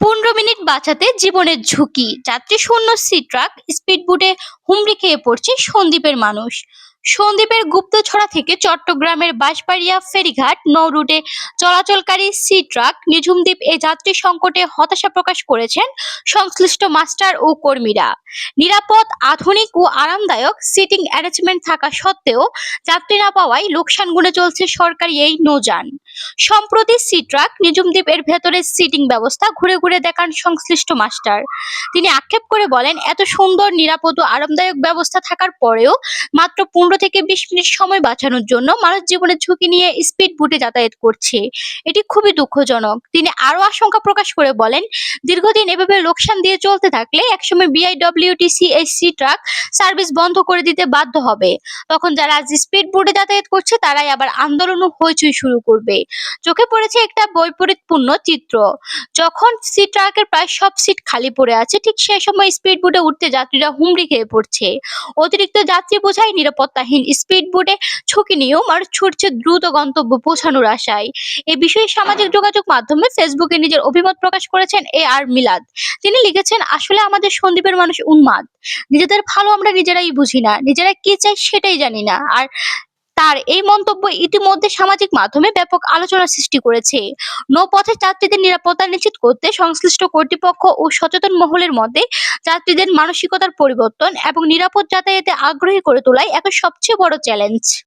পনেরো মিনিট বাঁচাতে জীবনের ঝুঁকি। যাত্রী শূন্য, সি ট্রাক স্পিড বুটে হুমড়ি খেয়ে পড়ছে সন্দ্বীপের মানুষ। সন্দ্বীপের গুপ্তছড়া থেকে চট্টগ্রামের বাঁশবাড়িয়া ফেরিঘাট নৌ রুটে চলাচলকারী সি ট্রাক নিঝুমদ্বীপ এই যাত্রী সংকটে হতাশা প্রকাশ করেছেন সংশ্লিষ্ট মাস্টার ও কর্মীরা। নিরাপদ, আধুনিক ও আরামদায়ক সিটিং অ্যারেঞ্জমেন্ট থাকা সত্ত্বেও যাত্রী না পাওয়ায় লোকসান গুনে চলছে সরকারি এই নৌযান। সম্প্রতি সি ট্রাক নিঝুমদ্বীপ এর ভেতরে সিটিং ব্যবস্থা ঘুরে ঘুরে দেখান সংশ্লিষ্ট মাস্টার। তিনি আক্ষেপ করে বলেন, এত সুন্দর, নিরাপদ ও আরামদায়ক ব্যবস্থা থাকার পরেও মাত্র পনেরো থেকে বিশ মিনিট সময় বাঁচানোর জন্য মানুষ জীবনের ঝুঁকি নিয়ে স্পিড বুটে যাতায়াত করছে। এটি খুবই দুঃখজনক। তিনি আরও আশঙ্কা প্রকাশ করে বলেন, দীর্ঘদিন এভাবে লোকসান দিয়ে চলতে থাকলে একসময় বিআইডব্লিউটিসি এই সি ট্রাক সার্ভিস বন্ধ করে দিতে বাধ্য হবে। তখন যারা আজ স্পিড বোটে যাতায়াত করছে, তারাই আবার আন্দোলন ও হইচই শুরু করবে। চোখে পড়েছে একটা বৈপরীতপূর্ণ চিত্র। যখন সি ট্রাকের প্রায় সব সিট খালি পড়ে আছে, ঠিক সেই সময় স্পিড বোটে উঠতে যাত্রীরা হুমড়ি খেয়ে পড়ছে। অতিরিক্ত যাত্রী বোঝাই নিরাপত্তাহীন স্পিড বোটে ঝুঁকি নিয়েও মানুষ ছুটছে দ্রুত গন্তব্য পৌঁছানোর আশায়। এ বিষয়ে সামাজিক যোগাযোগ মাধ্যমে ফেসবুকে নিজের অভিমত প্রকাশ করেছেন এ আর মিলাদ। তিনি লিখেছেন, আসলে আমাদের সন্দীপের মানুষ উন্মাদ। নিজেদের ভালো আমরা নিজেরাই বুঝি না। নিজেরা কি চাই সেটাই জানি না। আর তার এই মন্তব্য ইতিমধ্যে সামাজিক মাধ্যমে ব্যাপক আলোচনা সৃষ্টি করেছে। নৌপথে যাত্রীদের নিরাপত্তা নিশ্চিত করতে সংশ্লিষ্ট কর্তৃপক্ষ ও সচেতন মহলের মধ্যে যাত্রীদের মানসিকতার পরিবর্তন এবং নিরাপদ যাতায়াতে আগ্রহী করে তোলাই এখন সবচেয়ে বড় চ্যালেঞ্জ